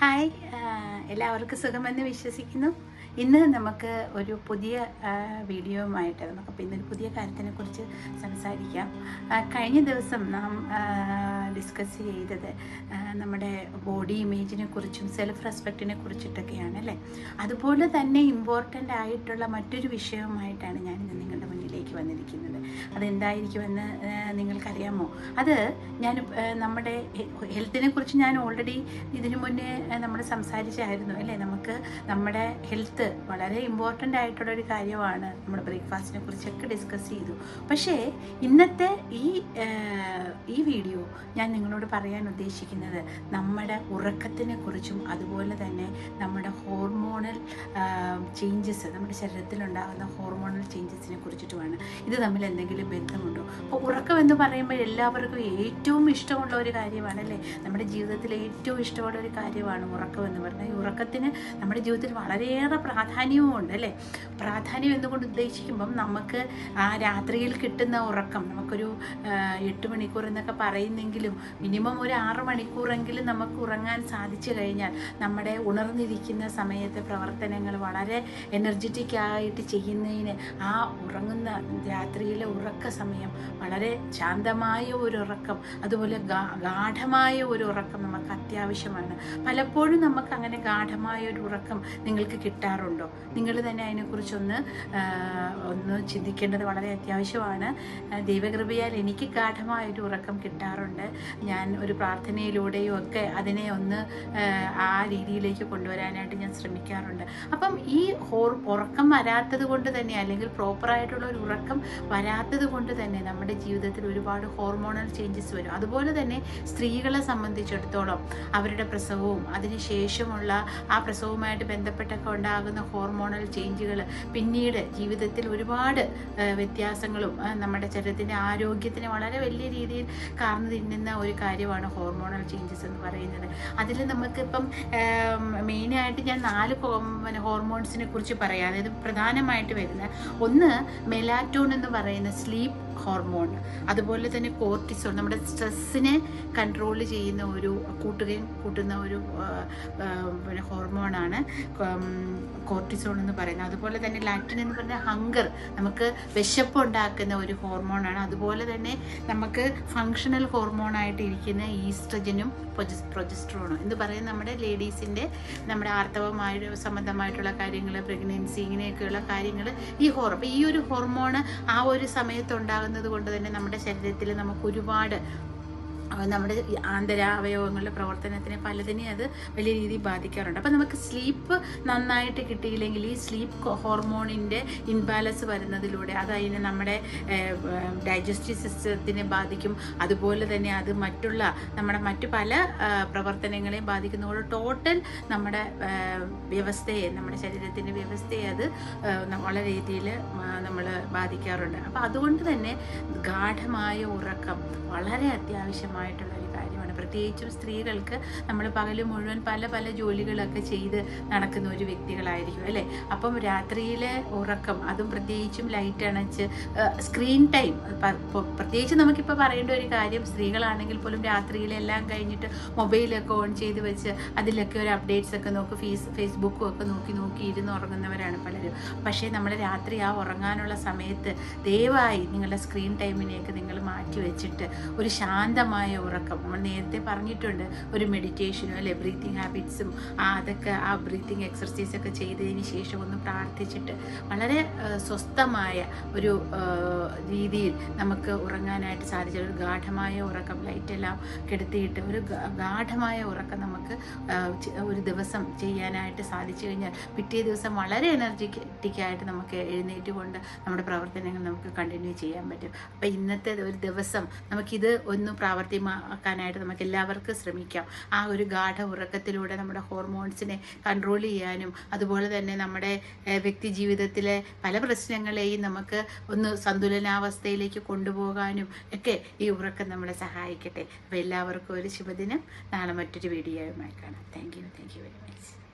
Hi എല്ലാവർക്കും സുഖമെന്ന് വിശ്വസിക്കുന്നു. ഇന്ന് നമുക്ക് ഒരു പുതിയ വീഡിയോയുമായിട്ട് നമുക്ക് ഇന്നൊരു പുതിയ കാര്യത്തിനെ കുറിച്ച് സംസാരിക്കാം കഴിഞ്ഞ ദിവസം നാം ഡിസ്കസ് ചെയ്തത് നമ്മുടെ ബോഡി ഇമേജിനെ കുറിച്ചും സെൽഫ് റെസ്പെക്റ്റിനെ കുറിച്ചിട്ടൊക്കെയാണ് അല്ലേ? അതുപോലെ തന്നെ ഇമ്പോർട്ടന്റ് ആയിട്ടുള്ള മറ്റൊരു വിഷയവുമായിട്ടാണ് ഞാൻ ഇന്ന് നിങ്ങളുടെ മുന്നിലേക്ക് വന്നിരിക്കുന്നത്. അതെന്തായിരിക്കുമെന്ന് നിങ്ങൾക്കറിയാമോ? അത് ഞാൻ നമ്മുടെ ഹെൽത്തിനെ കുറിച്ച് ഞാൻ ഓൾറെഡി ഇതിനു മുന്നേ നമ്മൾ സംസാരിച്ചായിരുന്നു അല്ലേ? നമുക്ക് നമ്മുടെ ഹെൽത്ത് വളരെ ഇമ്പോർട്ടന്റ് ആയിട്ടുള്ള ഒരു കാര്യമാണ് നമ്മുടെ ബ്രേക്ക്ഫാസ്റ്റിനെ കുറിച്ചൊക്കെ ഡിസ്കസ് ചെയ്തു. പക്ഷേ ഇന്നത്തെ ഈ ഈ വീഡിയോ ഞാൻ നിങ്ങളോട് പറയാൻ ഉദ്ദേശിക്കുന്നത് നമ്മുടെ ഉറക്കത്തിനെ കുറിച്ചും അതുപോലെ തന്നെ നമ്മുടെ ഹോർമോണൽ ചേഞ്ചസ് നമ്മുടെ ശരീരത്തിലുണ്ടാകുന്ന ഹോർമോണൽ ചേഞ്ചസിനെ കുറിച്ചിട്ടുമാണ്. ഇത് തമ്മിൽ എന്തെങ്കിലും ബന്ധമുണ്ടോ? അപ്പോൾ ഉറക്കം എന്ന് പറയുമ്പോൾ എല്ലാവർക്കും ഏറ്റവും ഇഷ്ടമുള്ള ഒരു കാര്യമാണ് അല്ലേ നമ്മുടെ ജീവിതത്തിൽ ഏറ്റവും ഇഷ്ടമുള്ള ഒരു കാര്യമാണ് ഉറക്കം എന്ന് പറഞ്ഞാൽ. ഈ ഉറക്കത്തിന് നമ്മുടെ ജീവിതത്തിൽ വളരെയേറെ പ്രാധാന്യവും ഉണ്ട് അല്ലേ? പ്രാധാന്യം എന്നുകൊണ്ട് ഉദ്ദേശിക്കുമ്പം നമുക്ക് ആ രാത്രിയിൽ കിട്ടുന്ന ഉറക്കം നമുക്കൊരു എട്ട് മണിക്കൂർ എന്നൊക്കെ പറയുന്നെങ്കിലും മിനിമം ഒരു ആറ് മണിക്കൂറെങ്കിലും നമുക്ക് ഉറങ്ങാൻ സാധിച്ചു കഴിഞ്ഞാൽ നമ്മുടെ ഉണർന്നിരിക്കുന്ന സമയത്തെ പ്രവർത്തനങ്ങൾ വളരെ എനർജറ്റിക് ആയിട്ട് ചെയ്യുന്നതിന് ആ ഉറങ്ങുന്ന രാത്രിയിലെ ഉറക്ക സമയം വളരെ ശാന്തമായ ഒരു ഉറക്കം അതുപോലെ ഗാഠമായ ഒരു ഉറക്കം നമുക്ക് അത്യാവശ്യമാണ്. പലപ്പോഴും നമുക്ക് അങ്ങനെ ഗാഠമായ ഒരു ഉറക്കം നിങ്ങൾക്ക് കിട്ടാറുണ്ടോ? നിങ്ങൾ തന്നെ അതിനെക്കുറിച്ചൊന്ന് ഒന്ന് ചിന്തിക്കേണ്ടത് വളരെ അത്യാവശ്യമാണ്. ദൈവകൃപയാൽ എനിക്ക് ഗാഠമായൊരു ഉറക്കം കിട്ടാറുണ്ട്. ഞാൻ ഒരു പ്രാർത്ഥനയിലൂടെയും ഒക്കെ അതിനെ ഒന്ന് ആ, രീതിയിലേക്ക് കൊണ്ടുവരാനായിട്ട് ഞാൻ ശ്രമിക്കാറുണ്ട്. അപ്പം ഈ ഉറക്കം വരാത്തത് കൊണ്ട് തന്നെ അല്ലെങ്കിൽ പ്രോപ്പറായിട്ടുള്ള ഒരു ഉറക്കം വരാത്തത് കൊണ്ട് തന്നെ നമ്മുടെ ജീവിതത്തിൽ ഒരുപാട് ഹോർമോണൽ ചേഞ്ചസ് വരും. അതുപോലെ തന്നെ സ്ത്രീകളെ സംബന്ധിച്ചിടത്തോളം അവരുടെ പ്രസവവും അതിനുശേഷമുള്ള ആ പ്രസവവുമായിട്ട് ബന്ധപ്പെട്ടൊക്കെ ഉണ്ടാകുന്ന ഹോർമോണൽ ചേഞ്ചുകൾ പിന്നീട് ജീവിതത്തിൽ ഒരുപാട് വ്യത്യാസങ്ങളും നമ്മുടെ ശരീരത്തിന്റെ ആരോഗ്യത്തിന് വളരെ വലിയ രീതിയിൽ കാർന്നു തിന്നുന്ന ഒരു കാര്യമാണ് ഹോർമോണൽ ചേഞ്ചസ് എന്ന് പറയുന്നത്. അതിൽ നമുക്കിപ്പം മെയിനായിട്ട് ഞാൻ നാല് ഹോർമോൺസിനെ കുറിച്ച് പറയാം. അതായത് പ്രധാനമായിട്ട് വരുന്ന ഒന്ന് മെലാറ്റോൺ എന്ന് പറയുന്ന സ്ലീപ്പ് ഹോർമോൺ അതുപോലെ തന്നെ കോർട്ടിസോൺ നമ്മുടെ സ്ട്രെസ്സിനെ കൺട്രോൾ ചെയ്യുന്ന ഒരു കൂട്ടുകയും കൂട്ടുന്ന ഒരു പിന്നെ ഹോർമോണാണ് കോർട്ടിസോൺ എന്ന് പറയുന്നത്. അതുപോലെ തന്നെ ലാറ്റിൻ എന്ന് പറയുന്ന ഹങ്കർ നമുക്ക് വിശപ്പ് ഉണ്ടാക്കുന്ന ഒരു ഹോർമോണാണ് അതുപോലെ തന്നെ നമുക്ക് ഫങ്ഷണൽ ഹോർമോണായിട്ട് ഇരിക്കുന്ന ഈസ്ട്രജനും പ്രൊജസ്ട്രോണും. എന്ന് പറയുന്നത് നമ്മുടെ ലേഡീസിന്റെ നമ്മുടെ ആർത്തവമായ സംബന്ധമായിട്ടുള്ള കാര്യങ്ങൾ പ്രഗ്നൻസി ഇങ്ങനെയൊക്കെയുള്ള കാര്യങ്ങൾ ഈ ഹോർ ഈ ഒരു ഹോർമോണ് ആ ഒരു സമയത്ത് ഉണ്ടാകുന്നത് കൊണ്ട് തന്നെ നമ്മുടെ ശരീരത്തിൽ നമുക്ക് ഒരുപാട് നമ്മുടെ ആന്തരാവയവങ്ങളുടെ പ്രവർത്തനത്തിനെ പലതിനെ അത് വലിയ രീതിയിൽ ബാധിക്കാറുണ്ട്. അപ്പം നമുക്ക് സ്ലീപ്പ് നന്നായിട്ട് കിട്ടിയില്ലെങ്കിൽ ഈ സ്ലീപ്പ് ഹോർമോണിന്റെ ഇൻബാലൻസ് വരുന്നതിലൂടെ അത് അതിന് നമ്മുടെ ഡൈജസ്റ്റീവ് സിസ്റ്റത്തിനെ ബാധിക്കും. അതുപോലെ തന്നെ അത് മറ്റുള്ള നമ്മുടെ മറ്റു പല പ്രവർത്തനങ്ങളെയും ബാധിക്കുന്നതോട് ടോട്ടൽ നമ്മുടെ വ്യവസ്ഥയെ നമ്മുടെ ശരീരത്തിന്റെ വ്യവസ്ഥയെ അത് വളരെ രീതിയിൽ നമ്മൾ ബാധിക്കാറുണ്ട്. അപ്പോൾ അതുകൊണ്ട് തന്നെ ഗാഠമായ ഉറക്കം വളരെ അത്യാവശ്യമായിട്ടുള്ള ഒരു കാര്യമാണ്. പ്രത്യേകിച്ചും സ്ത്രീകൾക്ക് നമ്മൾ പകൽ മുഴുവൻ പല പല ജോലികളൊക്കെ ചെയ്ത് നടക്കുന്ന ഒരു വ്യക്തികളായിരിക്കും അല്ലേ? അപ്പം രാത്രിയിലെ ഉറക്കം അതും പ്രത്യേകിച്ചും ലൈറ്റ് അണച്ച് സ്ക്രീൻ ടൈം പ്രത്യേകിച്ച് നമുക്കിപ്പോൾ പറയേണ്ട ഒരു കാര്യം സ്ത്രീകളാണെങ്കിൽ പോലും രാത്രിയിലെല്ലാം കഴിഞ്ഞിട്ട് മൊബൈലൊക്കെ ഓൺ ചെയ്ത് വെച്ച് അതിലൊക്കെ ഒരു അപ്ഡേറ്റ്സ് ഒക്കെ നോക്കി ഫേസ് ഫേസ്ബുക്കും ഒക്കെ നോക്കി നോക്കി ഇരുന്ന് ഉറങ്ങുന്നവരാണ് പലരും. പക്ഷേ നമ്മൾ രാത്രി ആ ഉറങ്ങാനുള്ള സമയത്ത് ദയവായി നിങ്ങളുടെ സ്ക്രീൻ ടൈമിനെയൊക്കെ നിങ്ങൾ മാറ്റി വെച്ചിട്ട് ഒരു ശാന്തമായ ഉറക്കം. നമ്മൾ നേരത്തെ പറഞ്ഞിട്ടുണ്ട് ഒരു മെഡിറ്റേഷനും അല്ലെ ബ്രീത്തിങ് ഹാബിറ്റ്സും അതൊക്കെ ആ ബ്രീത്തിങ് എക്സർസൈസ് ഒക്കെ ചെയ്തതിന് ശേഷം ഒന്ന് പ്രാർത്ഥിച്ചിട്ട് വളരെ സ്വസ്ഥമായ ഒരു രീതിയിൽ നമുക്ക് ഉറങ്ങാനായിട്ട് സാധിച്ച ഒരു ഗാഠമായ ഉറക്കം ലൈറ്റെല്ലാം കെടുത്തിയിട്ട് ഒരു ഗാഠമായ ഉറക്കം നമുക്ക് ഒരു ദിവസം ചെയ്യാനായിട്ട് സാധിച്ചു കഴിഞ്ഞാൽ പിറ്റേ ദിവസം വളരെ എനർജറ്റിക്കായിട്ട് നമുക്ക് എഴുന്നേറ്റ് കൊണ്ട് നമ്മുടെ പ്രവർത്തനങ്ങൾ നമുക്ക് കണ്ടിന്യൂ ചെയ്യാൻ പറ്റും. അപ്പോൾ ഇന്നത്തെ ഒരു ദിവസം നമുക്കിത് ഒന്ന് പ്രാവർത്തികമാക്കാനായിട്ട് നമുക്ക് എല്ലാവർക്കും ശ്രമിക്കാം. ആ ഒരു ഗാഠ ഉറക്കത്തിലൂടെ നമ്മുടെ ഹോർമോൺസിനെ കൺട്രോൾ ചെയ്യാനും അതുപോലെ തന്നെ നമ്മുടെ വ്യക്തി ജീവിതത്തിലെ പല പ്രശ്നങ്ങളെയും നമുക്ക് ഒന്ന് സന്തുലനാവസ്ഥയിലേക്ക് കൊണ്ടുപോകാനും ഒക്കെ ഈ ഉറക്കം നമ്മളെ സഹായിക്കട്ടെ. അപ്പോൾ എല്ലാവർക്കും ഒരു ശുഭദിനം. നാളെ മറ്റൊരു വീഡിയോയുമായി കാണാം. Thank you thank you very much